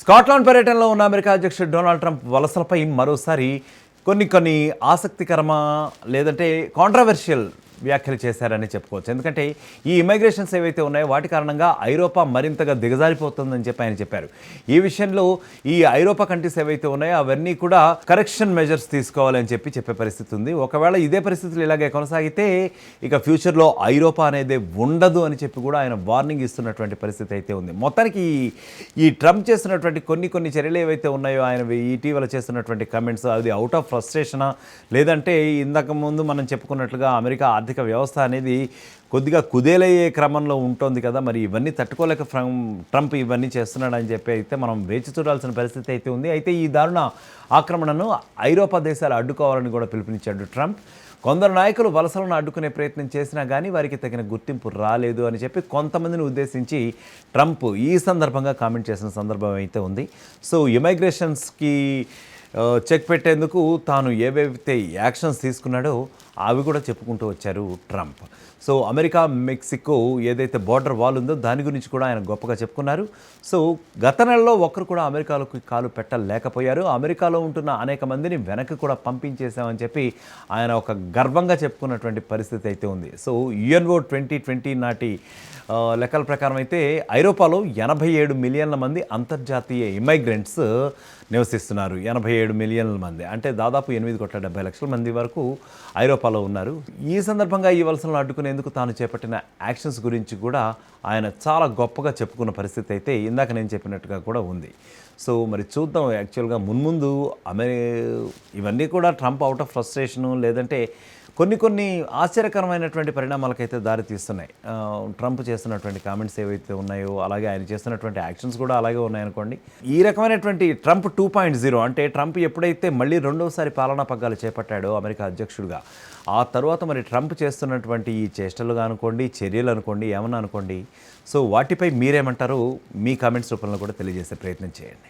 Scotland పర్యటనలో ఉన్న America అధ్యక్షుడు డొనాల్డ్ ట్రంప్ వలసలపై మరోసారి కొన్ని కొన్ని ఆసక్తికరమా లేదంటే కాంట్రవర్షియల్ వ్యాఖ్యలు చేశారని చెప్పుకోవచ్చు. ఎందుకంటే ఈ ఇమిగ్రేషన్స్ ఏవైతే ఉన్నాయో వాటి కారణంగా ఐరోపా మరింతగా దిగజారిపోతుందని చెప్పి ఆయన చెప్పారు. ఈ విషయంలో ఈ ఐరోపా కంట్రీస్ ఏవైతే ఉన్నాయో అవన్నీ కూడా కరెక్షన్ మెజర్స్ తీసుకోవాలని చెప్పి చెప్పే పరిస్థితి ఉంది. ఒకవేళ ఇదే పరిస్థితులు ఇలాగే కొనసాగితే ఇక ఫ్యూచర్లో ఐరోపా అనేది ఉండదు అని చెప్పి కూడా ఆయన వార్నింగ్ ఇస్తున్నటువంటి పరిస్థితి అయితే ఉంది. మొత్తానికి ఈ- ఈ ట్రంప్ చేస్తున్నటువంటి కొన్ని కొన్ని చర్యలు ఏవైతే ఉన్నాయో ఆయన ఇటీవల చేస్తున్నటువంటి కమెంట్స్ అది అవుట్ ఆఫ్ ఫ్రస్ట్రేషనా? లేదంటే ఇందాక ముందు మనం చెప్పుకున్నట్లుగా అమెరికా ఆర్థిక ఆర్థిక వ్యవస్థ అనేది కొద్దిగా కుదేలయ్యే క్రమంలో ఉంటుంది కదా మరి ఇవన్నీ తట్టుకోలేక ఫ్రం ట్రంప్ ఇవన్నీ చేస్తున్నాడని చెప్పి అయితే మనం వేచి చూడాల్సిన పరిస్థితి అయితే ఉంది. అయితే ఈ దారుణ ఆక్రమణను ఐరోపా దేశాలు అడ్డుకోవాలని కూడా పిలుపునిచ్చాడు ట్రంప్. కొందరు నాయకులు వలసలను అడ్డుకునే ప్రయత్నం చేసినా కానీ వారికి తగిన గుర్తింపు రాలేదు అని చెప్పి కొంతమందిని ఉద్దేశించి ట్రంప్ ఈ సందర్భంగా కామెంట్ చేసిన సందర్భం అయితే ఉంది. సో ఇమైగ్రేషన్స్కి చెక్ పెట్టేందుకు తాను ఏవైతే యాక్షన్స్ తీసుకున్నాడో అవి కూడా చెప్పుకుంటూ వచ్చారు ట్రంప్. సో అమెరికా మెక్సికో ఏదైతే బార్డర్ వాల్ ఉందో దాని గురించి కూడా ఆయన గొప్పగా చెప్పుకున్నారు. సో గత నెలలో ఒక్కరు కూడా అమెరికాలోకి కాలు పెట్టలేకపోయారు. అమెరికాలో ఉంటున్న అనేక మందిని వెనక్కి కూడా పంపించేశామని చెప్పి ఆయన ఒక గర్వంగా చెప్పుకున్నటువంటి పరిస్థితి అయితే ఉంది. సో యుఎన్ఓ ట్వంటీ ట్వంటీ నాటి లెక్కల ప్రకారం అయితే ఐరోపాలో ఎనభై ఏడు మిలియన్ల మంది అంతర్జాతీయ ఇమైగ్రెంట్స్ నివసిస్తున్నారు. ఎనభై ఏడు మిలియన్ల మంది. అంటే దాదాపు ఎనిమిది కోట్ల డెబ్బై లక్షల మంది వరకు ఐరోపాలో ఉన్నారు. ఈ సందర్భంగా ఈ వలసలను అడ్డుకునేందుకు తాను చేపట్టిన యాక్షన్స్ గురించి కూడా ఆయన చాలా గొప్పగా చెప్పుకున్న పరిస్థితి అయితే ఇందాక నేను చెప్పినట్టుగా కూడా ఉంది. సో మరి చూద్దాం యాక్చువల్గా మున్ముందు అమెరి ఇవన్నీ కూడా ట్రంప్ అవుట్ ఆఫ్ ఫ్రస్ట్రేషను లేదంటే కొన్ని కొన్ని ఆశ్చర్యకరమైనటువంటి పరిణామాలకైతే దారి తీస్తున్నాయి. ట్రంప్ చేస్తున్నటువంటి కామెంట్స్ ఏవైతే ఉన్నాయో అలాగే ఆయన చేస్తున్నటువంటి యాక్షన్స్ కూడా అలాగే ఉన్నాయనుకోండి. ఈ రకమైనటువంటి ట్రంప్ టూ పాయింట్ జీరో అంటే ట్రంప్ ఎప్పుడైతే మళ్ళీ రెండవసారి పాలనా పగ్గాలు చేపట్టాడో అమెరికా అధ్యక్షుడిగా ఆ తర్వాత మరి ట్రంప్ చేస్తున్నటువంటి ఈ చేష్టలు అనుకోండి చర్యలు అనుకోండి ఏమన్నా అనుకోండి. సో వాటిపై మీరేమంటారు మీ కామెంట్స్ రూపంలో కూడా తెలియజేసే ప్రయత్నం చేయండి.